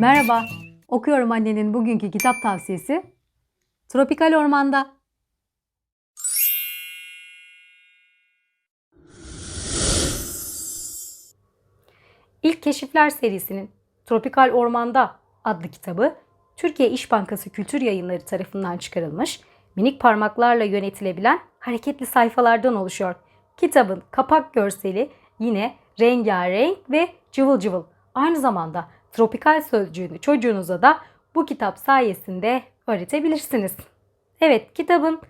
Merhaba, okuyorum annenin bugünkü kitap tavsiyesi. Tropikal Ormanda. İlk Keşifler serisinin Tropikal Ormanda adlı kitabı Türkiye İş Bankası Kültür Yayınları tarafından çıkarılmış, minik parmaklarla yönetilebilen hareketli sayfalardan oluşuyor. Kitabın kapak görseli yine rengarenk ve cıvıl cıvıl. Aynı zamanda tropikal sözcüğünü çocuğunuza da bu kitap sayesinde öğretebilirsiniz. Evet, kitabın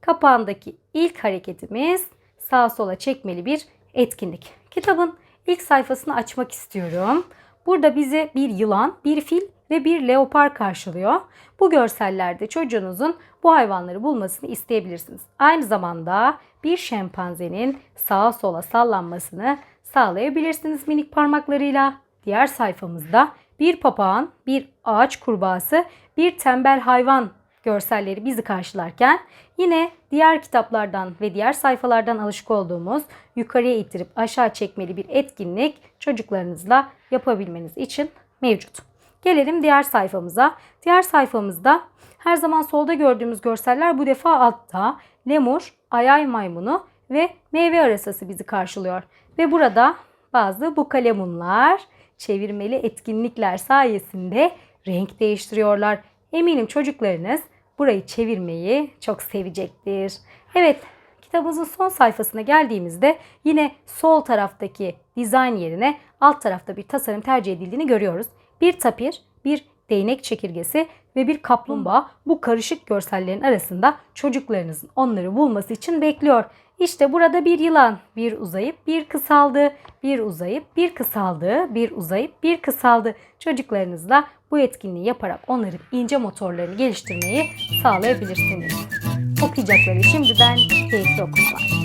kapağındaki ilk hareketimiz sağa sola çekmeli bir etkinlik. Kitabın ilk sayfasını açmak istiyorum. Burada bize bir yılan, bir fil ve bir leopar karşılıyor. Bu görsellerde çocuğunuzun bu hayvanları bulmasını isteyebilirsiniz. Aynı zamanda bir şempanzenin sağa sola sallanmasını sağlayabilirsiniz minik parmaklarıyla. Diğer sayfamızda bir papağan, bir ağaç kurbağası, bir tembel hayvan görselleri bizi karşılarken yine diğer kitaplardan ve diğer sayfalardan alışık olduğumuz yukarıya ittirip aşağı çekmeli bir etkinlik çocuklarınızla yapabilmeniz için mevcut. Gelelim diğer sayfamıza. Diğer sayfamızda her zaman solda gördüğümüz görseller bu defa altta lemur, ayay maymunu ve meyve arasası bizi karşılıyor. Ve burada bazı bu kalemunlar çevirmeli etkinlikler sayesinde renk değiştiriyorlar. Eminim çocuklarınız burayı çevirmeyi çok sevecektir. Evet, kitabımızın son sayfasına geldiğimizde yine sol taraftaki dizayn yerine alt tarafta bir tasarım tercih edildiğini görüyoruz. Bir tapir, bir değnek çekirgesi ve bir kaplumbağa bu karışık görsellerin arasında çocuklarınızın onları bulması için bekliyor. İşte burada bir yılan, bir uzayıp bir kısaldı, bir uzayıp bir kısaldı, bir uzayıp bir kısaldı. Çocuklarınızla bu etkinliği yaparak onların ince motorlarını geliştirmeyi sağlayabilirsiniz. Okuyacakları şimdiden keyifli okumalar.